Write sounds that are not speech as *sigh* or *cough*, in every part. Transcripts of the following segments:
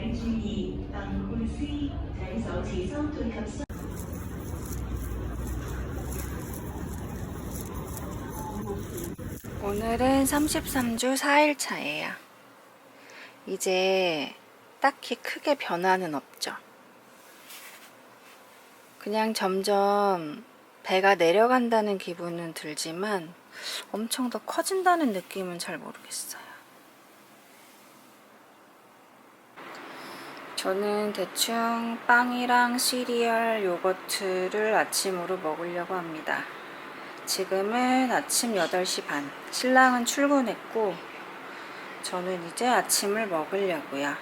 請注意，鄧佩斯請手持三對及三。 오늘은 33주 4일차예요. 이제 딱히 크게 변화는 없죠. 그냥 점점 배가 내려간다는 기분은 들지만 엄청 더 커진다는 느낌은 잘 모르겠어요. 저는 대충 빵이랑 시리얼, 요거트를 아침으로 먹으려고 합니다. 지금은 아침 8시 반. 신랑은 출근했고, 저는 이제 아침을 먹으려고요.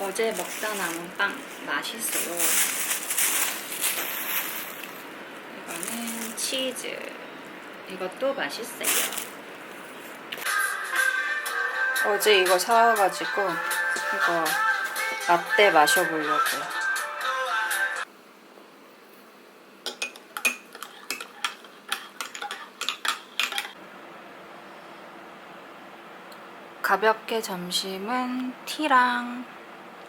어제 먹다 남은 빵 맛있어요. 이거는 치즈. 이것도 맛있어요. 어제 이거 사와가지고 이거 라떼 마셔보려고요. 가볍게 점심은 티랑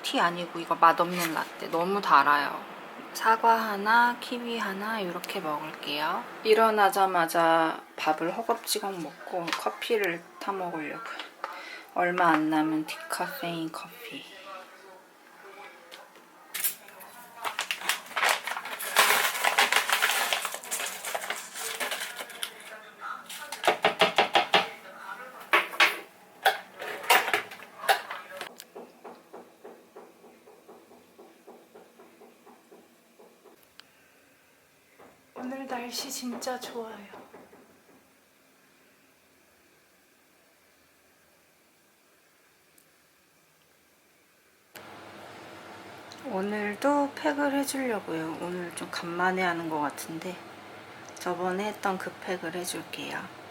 티 아니고 이거 맛없는 라떼 너무 달아요. 사과 하나, 키위 하나 이렇게 먹을게요. 일어나자마자 밥을 허겁지겁 먹고 커피를 타 먹으려고요. 얼마 안 남은 디카페인 커피. 오늘 날씨 진짜 좋아요. 오늘도 팩을 해주려고요. 오늘 좀 간만에 하는 것 같은데 저번에 했던 그 팩을 해줄게요.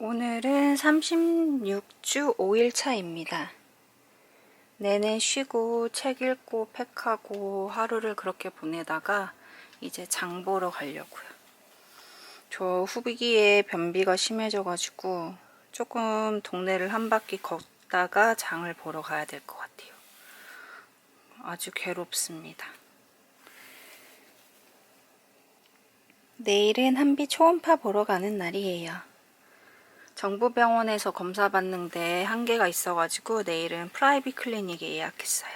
오늘은 36주 5일 차입니다. 내내 쉬고 책 읽고 팩하고 하루를 그렇게 보내다가 이제 장 보러 가려고요. 저 후기에 변비가 심해져가지고 조금 동네를 한 바퀴 걷다가 장을 보러 가야 될 것 같아요. 아주 괴롭습니다. 내일은 한비 초음파 보러 가는 날이에요. 정부병원에서 검사 받는데 한계가 있어가지고 내일은 프라이빗 클리닉에 예약했어요.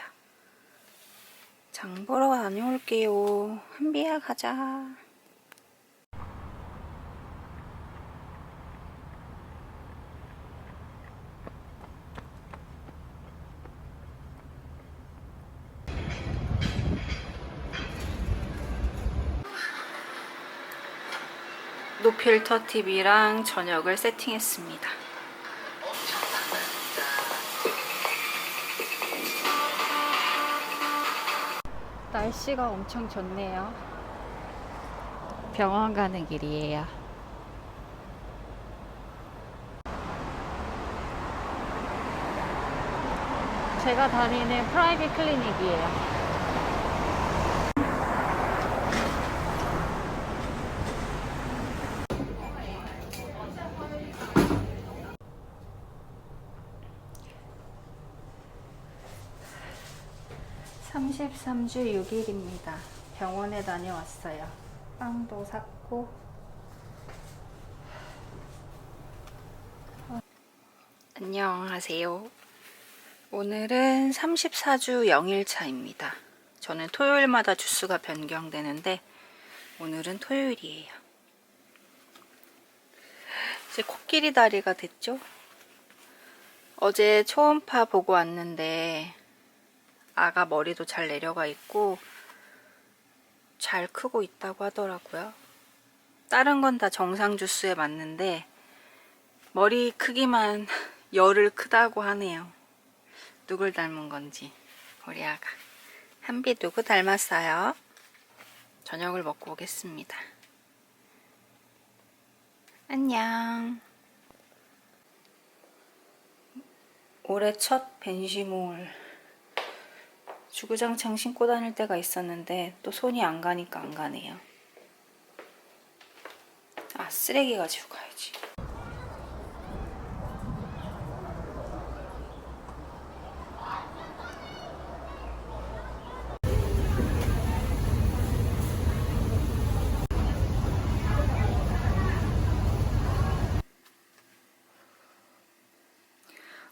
장 보러 다녀올게요. 한비야 가자. 노필터 TV랑 저녁을 세팅했습니다. 날씨가 엄청 좋네요. 병원 가는 길이에요. 제가 다니는 프라이빗 클리닉이에요. 삼십삼 주 6일입니다. 병원에 다녀왔어요. 빵도 샀고. 안녕하세요. 오늘은 34주 0일차입니다. 저는 토요일마다 주수가 변경되는데 오늘은 토요일이에요. 이제 코끼리 다리가 됐죠? 어제 초음파 보고 왔는데 아가 머리도 잘 내려가 있고 잘 크고 있다고 하더라고요. 다른 건 다 정상 주수에 맞는데 머리 크기만 *laughs* 열을 크다고 하네요. 누굴 닮은 건지 우리 아가 한비 누구 닮았어요? 저녁을 먹고 오겠습니다. 안녕. 올해 첫 벤시몰. 주구장창 신고 다닐 때가 있었는데 또 손이 안 가니까 안 가네요. 아, 쓰레기 가지고 가야지.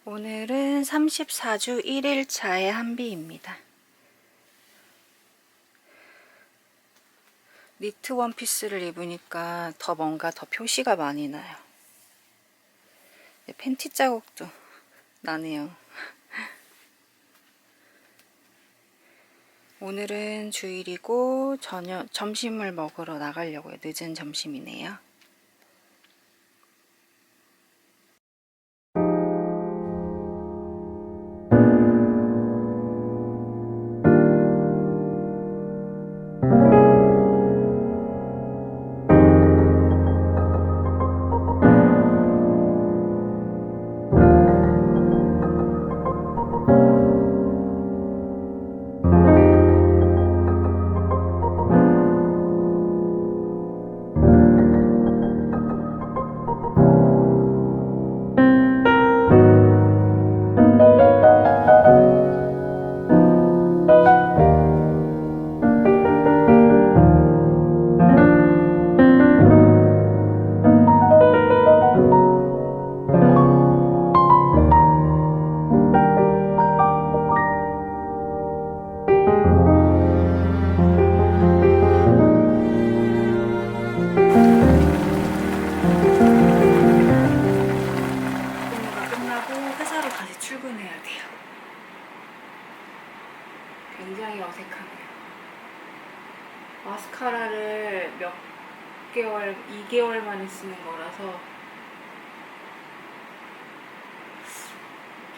오늘은 34주 1일차의 한비입니다. 니트 원피스를 입으니까 더 뭔가 더 표시가 많이 나요. 네, 팬티 자국도 나네요. *laughs* 오늘은 주일이고 저녁 점심을 먹으러 나가려고요. 늦은 점심이네요. 출근해야 돼요. 굉장히 어색하네요. 마스카라를 몇 개월, 2개월 만에 쓰는 거라서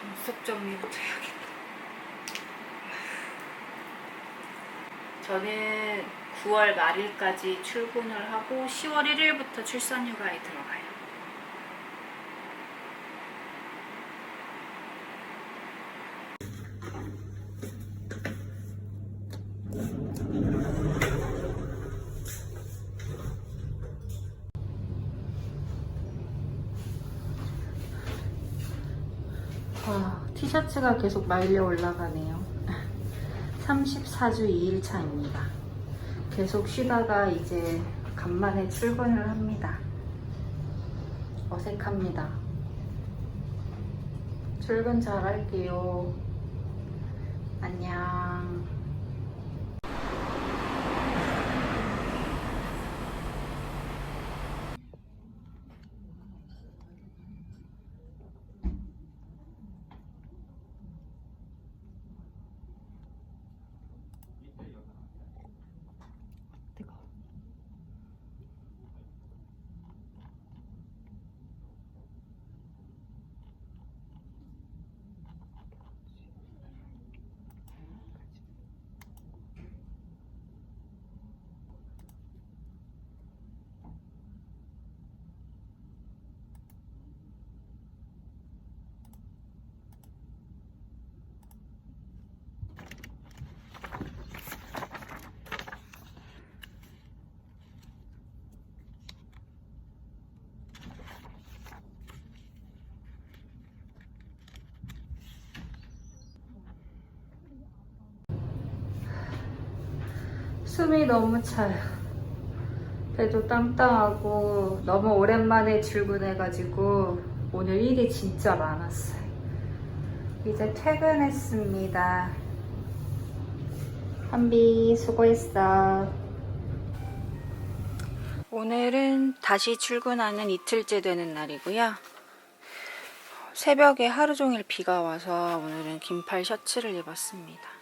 눈썹 정리부터 해야겠다. 저는 9월 말일까지 출근을 하고 10월 1일부터 출산휴가에 들어가요. 와, 티셔츠가 계속 말려 올라가네요. *laughs* 34주 2일차입니다. 계속 쉬다가 이제 간만에 출근을 합니다. 어색합니다. 출근 잘 할게요. 안녕. 숨이 너무 차요. 배도 땅땅하고 너무 오랜만에 출근해가지고 오늘 일이 진짜 많았어요. 이제 퇴근했습니다. 한비 수고했어. 오늘은 다시 출근하는 이틀째 되는 날이고요. 새벽에 하루 종일 비가 와서 오늘은 긴팔 셔츠를 입었습니다.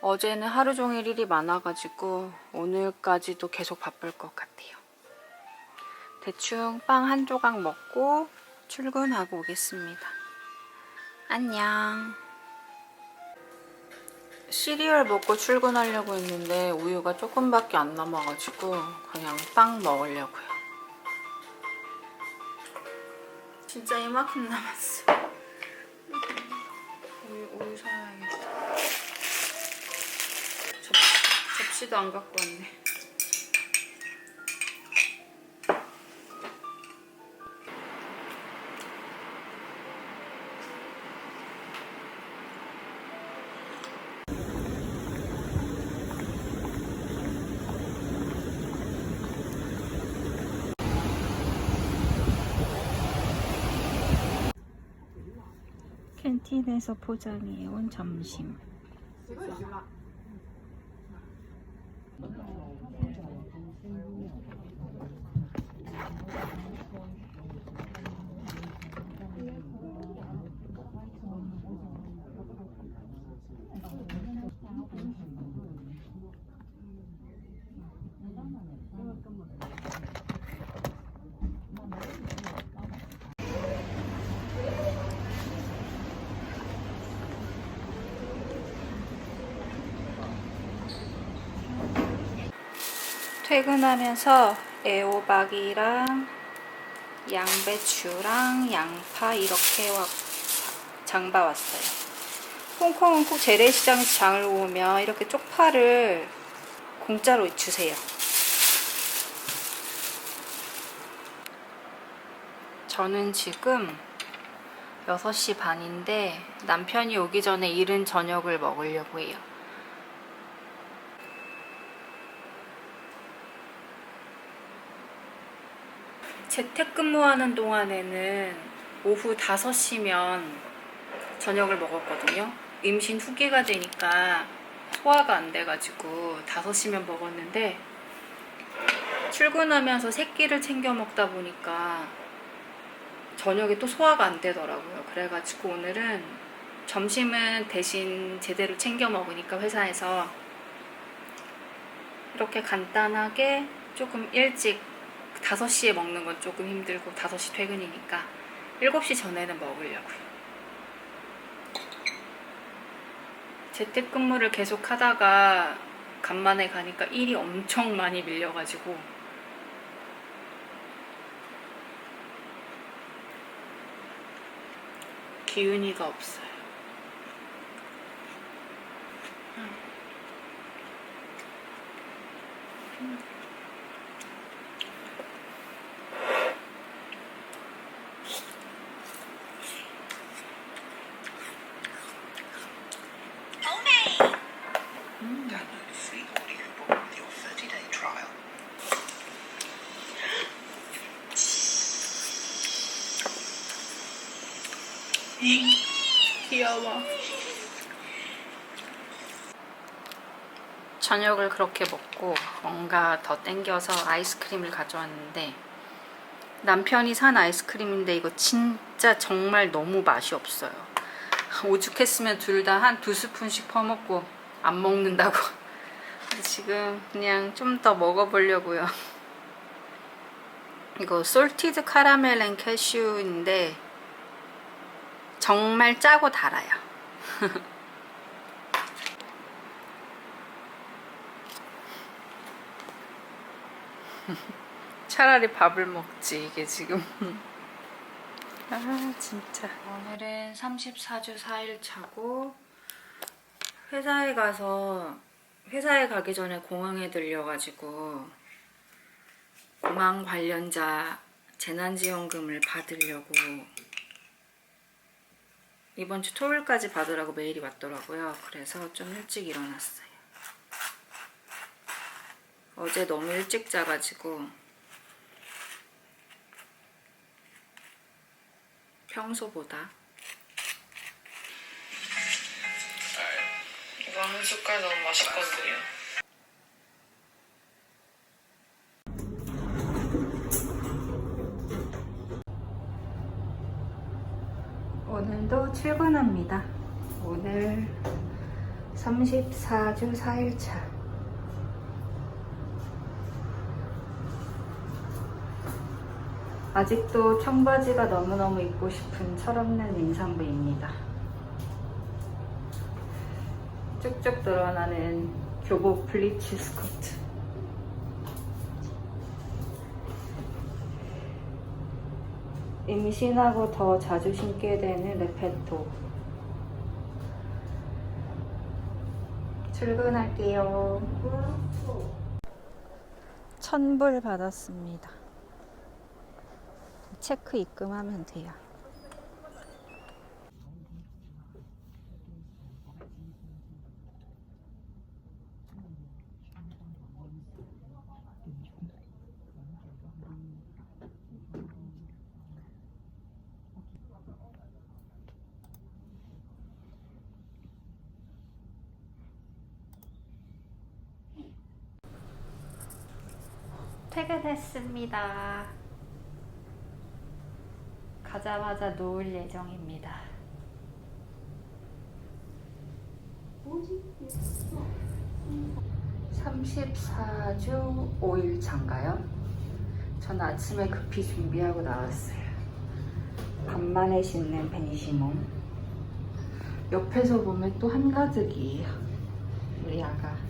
어제는 하루 종일 일이 많아가지고 오늘까지도 계속 바쁠 것 같아요. 대충 빵 한 조각 먹고 출근하고 오겠습니다. 안녕. 시리얼 먹고 출근하려고 했는데 우유가 조금밖에 안 남아가지고 그냥 빵 먹으려고요. 진짜 이만큼 남았어. 우유, 우유 사야겠다. 접시도 안 갖고 왔네. 캔틴에서 포장해온 점심. 퇴근하면서 애호박이랑 양배추랑 양파 이렇게 와, 장봐 왔어요. 홍콩은 꼭 재래시장에서 장을 보면 이렇게 쪽파를 공짜로 주세요. 저는 지금 6시 반인데 남편이 오기 전에 이른 저녁을 먹으려고 해요. 재택근무하는 동안에는 오후 5시면 저녁을 먹었거든요. 임신 후기가 되니까 소화가 안 돼가지고 5시면 먹었는데 출근하면서 새끼를 챙겨 먹다 보니까 저녁에 또 소화가 안 되더라고요. 그래가지고 오늘은 점심은 대신 제대로 챙겨 먹으니까 회사에서 이렇게 간단하게 조금 일찍 5시에 먹는 건 조금 힘들고 5시 퇴근이니까 7시 전에는 먹으려고요. 재택근무를 계속 하다가 간만에 가니까 일이 엄청 많이 밀려가지고 기운이가 없어요. 저녁을 그렇게 먹고 뭔가 더 땡겨서 아이스크림을 가져왔는데 남편이 산 아이스크림인데 이거 진짜 정말 너무 맛이 없어요. 오죽했으면 둘 다 한 두 스푼씩 퍼먹고 안 먹는다고. 지금 그냥 좀 더 먹어보려고요. 이거 솔티드 카라멜 앤 캐슈인데 정말 짜고 달아요. *laughs* *laughs* 차라리 밥을 먹지 이게 지금. *laughs* 아 진짜. 오늘은 34주 4일 차고 회사에 가서 회사에 가기 전에 공항에 들려가지고 공항 관련자 재난지원금을 받으려고 이번 주 토요일까지 받으라고 메일이 왔더라고요. 그래서 좀 일찍 일어났어요. 어제 너무 일찍 자가지고 평소보다 이거 한 숟갈 너무 맛있거든요. 오늘도 출근합니다. 오늘 34주 4일차. 아직도 청바지가 너무너무 입고 싶은 철없는 임산부입니다. 쭉쭉 늘어나는 교복 플리츠 스커트. 임신하고 더 자주 신게 되는 레페토. 출근할게요. 천불 받았습니다. 체크 입금하면 돼요. 퇴근했습니다. 가자마자 놓을 예정입니다. (34주 5일 차인가요? 전 아침에 급히 준비하고 나왔어요. 간만에 신는 벤시몬. 옆에서 보면 또 한가득이에요. 우리 아가.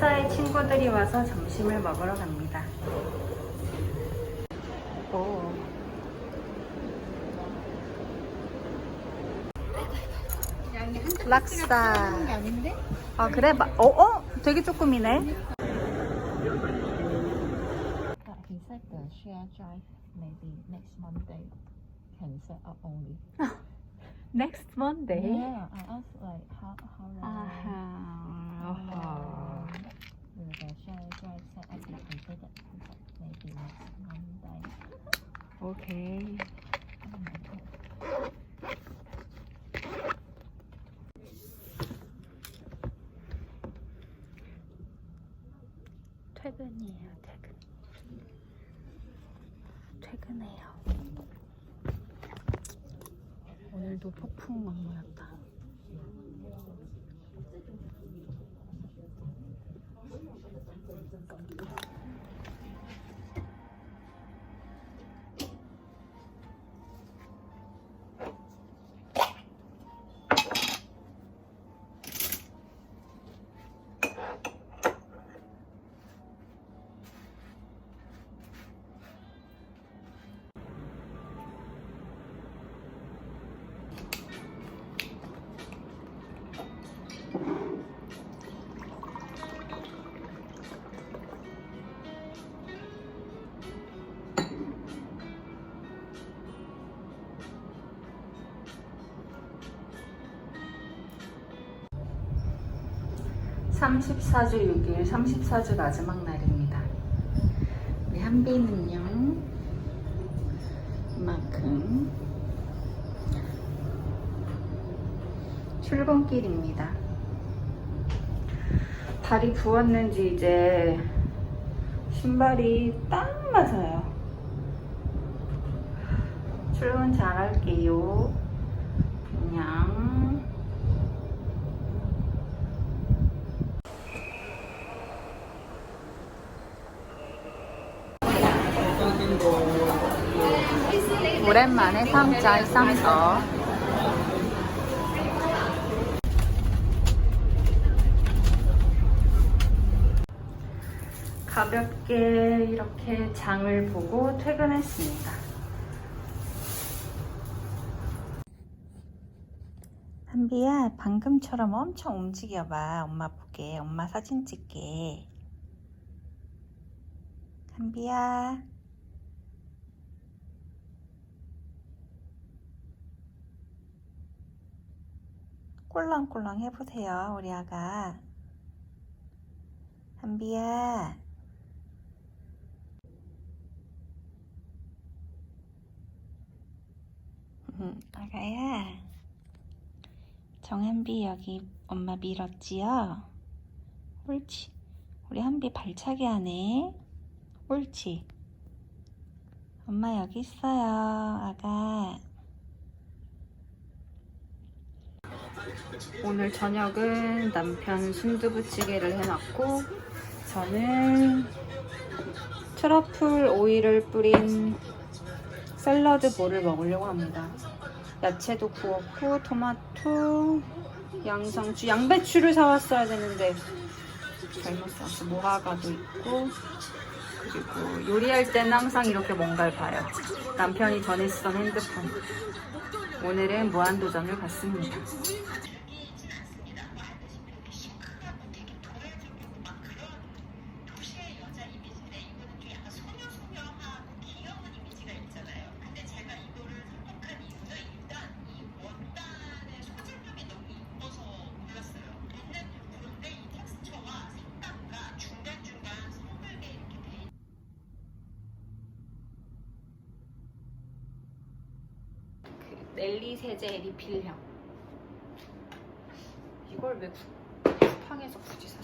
회사에 친구들이 와서 점심을 먹으러 갑니다. 오. 락사. 아 그래? 마- 어? 어? 되게 조금이네. But he said the share drive maybe next Monday can set up only. Next Monday. Yeah, I asked like how how long 아하. 아 That's not completed. Maybe next Monday. Okay. (34주 6일) (34주) 마지막 날입니다. 우리 한비는요 이만큼 출근길입니다. 발이 부었는지 이제 신발이 딱 맞아요. 출근 잘할게요. 안녕 오랜만에 상자에 쌈서 가볍게 이렇게 장을 보고 퇴근했습니다. 한비야, 방금처럼 엄청 움직여봐. 엄마 보게. 엄마 사진 찍게. 한비야. 꼴랑꼴랑 해보세요, 우리 아가. 한비야. 음, 아가야. 정한비 여기 엄마 밀었지요? 옳지. 우리 한비 발차기 하네. 옳지. 엄마 여기 있어요, 아가. 오늘 저녁은 남편 순두부찌개를 해놨고 저는 트러플 오일을 뿌린 샐러드 볼을 먹으려고 합니다. 야채도 구웠고 토마토, 양상추, 양배추를 사왔어야 되는데 잘못 샀어. 무화과도 있고 그리고 요리할 때는 항상 이렇게 뭔가를 봐요. 남편이 전에 쓰던 핸드폰. 오늘은 무한도전을 갔습니다. 넬리 세제 리필형. 이걸 왜 구- 쿠팡에서 굳이 샀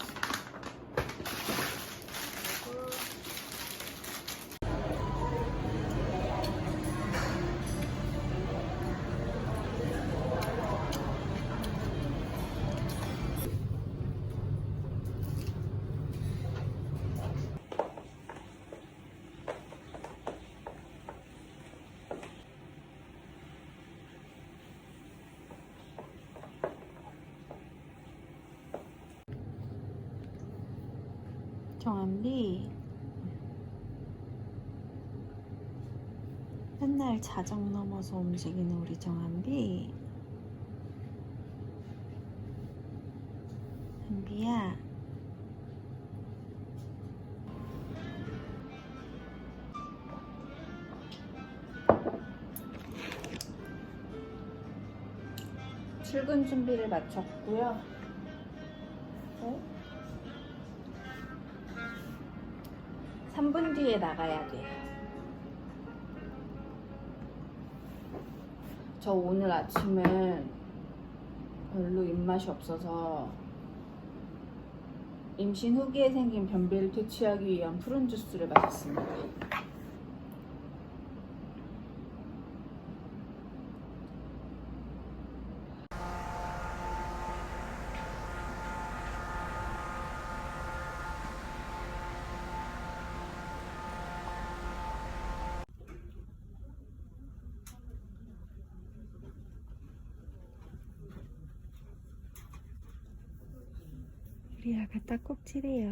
정한비. 맨날 자정 넘어서 움직이는 우리 정한비. 한비야. 출근 준비를 마쳤고요 3분 뒤에 나가야 돼요. 저 오늘 아침은 별로 입맛이 없어서 임신 후기에 생긴 변비를 퇴치하기 위한 푸른 주스를 마셨습니다. 우리 딱꼭지래요.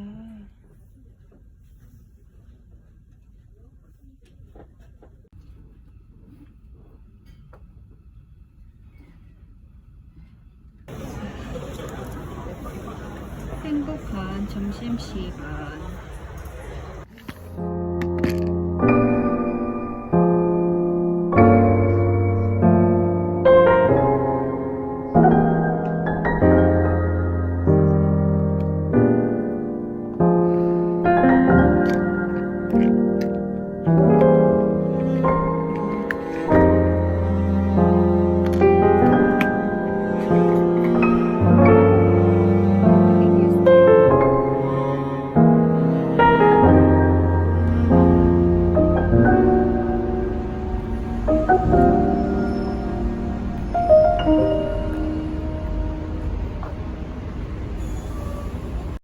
행복한 점심시간.